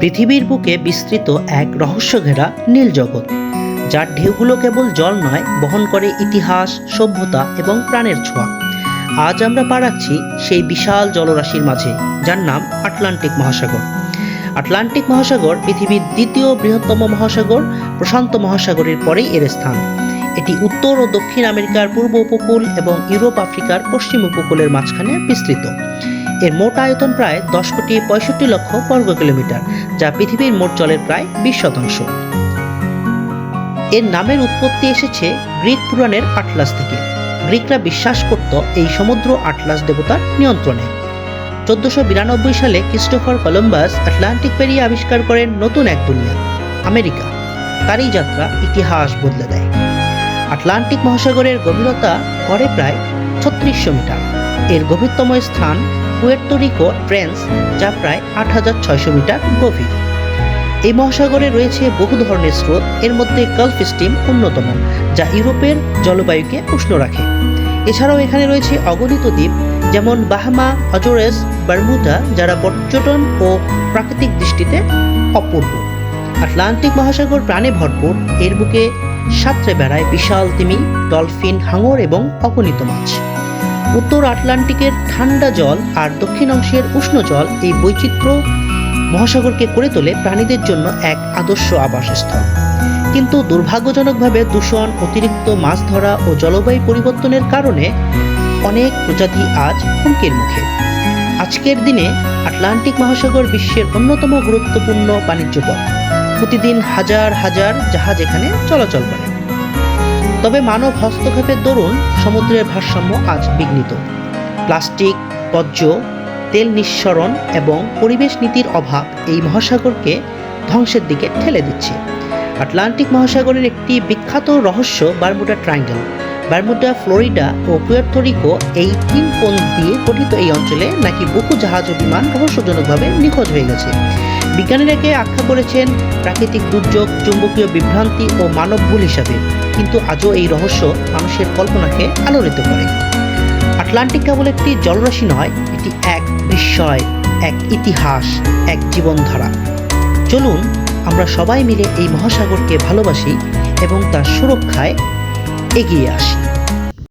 পৃথিবীর বুকে বিস্তৃত এক রহস্য ঘেরা নীল জগৎ, যার ঢেউগুলো কেবল জল নয়, বহন করে ইতিহাস, সভ্যতা এবং প্রাণের ছোঁয়া। আজ আমরা পাড়াচ্ছি সেই বিশাল জলরাশির মাঝে, যার নাম আটলান্টিক মহাসাগর। আটলান্টিক মহাসাগর পৃথিবীর দ্বিতীয় বৃহত্তম মহাসাগর, প্রশান্ত মহাসাগরের পরেই এর স্থান। এটি উত্তর ও দক্ষিণ আমেরিকার পূর্ব উপকূল এবং ইউরোপ, আফ্রিকার পশ্চিম উপকূলের মাঝখানে বিস্তৃত। এর মোট আয়তন প্রায় দশ কোটি পঁয়ষট্টি লক্ষ বর্গ কিলোমিটার, যা পৃথিবীর মোট জলের প্রায় বিশ শতাংশ। এর নামের উৎপত্তি এসেছে গ্রিক পুরাণের আটলাস থেকে। গ্রিকরা বিশ্বাস করত এই সমুদ্র আটলাস দেবতার নিয়ন্ত্রণে। চোদ্দশো বিরানব্বই সালে ক্রিস্টোফার কলম্বাস আটলান্টিক পেরিয়ে আবিষ্কার করেন নতুন এক দুনিয়া, আমেরিকা। তার এই যাত্রা ইতিহাস বদলে দেয়। আটলান্টিক মহাসাগরের গভীরতা গড়ে প্রায় ছত্রিশশো মিটার। এর গভীরতম স্থান পুয়ের্তোরিকো ট্রেন্স, যা প্রায় আট হাজার ছয়শো মিটার গভীর। এই মহাসাগরে রয়েছে বহু ধরনের স্রোত, এর মধ্যে গালফ স্ট্রিম অন্যতম, যা ইউরোপের জলবায়ুকে উষ্ণ রাখে। এছাড়াও এখানে রয়েছে অগণিত দ্বীপ, যেমন বাহামা অজোরেস বারমুডা যারা পর্যটন ও প্রাকৃতিক দৃষ্টিতে অপূর্ব। আটলান্টিক মহাসাগর প্রাণে ভরপুর, এর বুকে সাঁতরে বেড়ায় বিশাল তিমি, ডলফিন, হাঙর এবং অগণিত মাছ। উত্তর আটলান্টিকের ঠান্ডা জল আর দক্ষিণ অংশের উষ্ণ জল এই বৈচিত্র্য মহাসাগরকে করে তোলে প্রাণীদের জন্য এক আদর্শ আবাসস্থল। কিন্তু দুর্ভাগ্যজনকভাবে দূষণ, অতিরিক্ত মাছ ধরা ও জলবায়ু পরিবর্তনের কারণে অনেক প্রজাতি আজ হুমকির মুখে। আজকের দিনে আটলান্টিক মহাসাগর বিশ্বের অন্যতম গুরুত্বপূর্ণ বাণিজ্য পথ। প্রতিদিন হাজার হাজার জাহাজ এখানে চলাচল করে। তবে মানব হস্তক্ষেপের দরুন সমুদ্রের ভারসাম্য আজ বিঘ্নিত। প্লাস্টিক, বর্জ্য, তেল নিঃসরণ এবং পরিবেশ নীতির অভাব এই মহাসাগরকে ধ্বংসের দিকে ঠেলে দিচ্ছে। আটলান্টিক মহাসাগরের একটি বিখ্যাত রহস্য বারমুডা ট্রায়াঙ্গেল। বারমুডা, ফ্লোরিডা ও পুয়ের্তোরিকো এই তিন কোণ দিয়ে গঠিত এই অঞ্চলে নাকি বহু জাহাজ ও বিমান রহস্যজনকভাবে নিখোঁজ হয়ে গেছে। বিজ্ঞানীরা একে আখ্যা করেছেন প্রাকৃতিক দুর্যোগ, চুম্বকীয় বিভ্রান্তি ও মানব ভুল হিসাবে কিন্তু আজও এই রহস্য মানুষের কল্পনাকে আলোড়িত করে। আটলান্টিক কেবল একটি জলরাশি নয়, এটি এক বিস্ময়, এক ইতিহাস, এক জীবনধারা। চলুন আমরা সবাই মিলে এই মহাসাগরকে ভালোবাসি এবং তার সুরক্ষায় এগিয়ে আসি।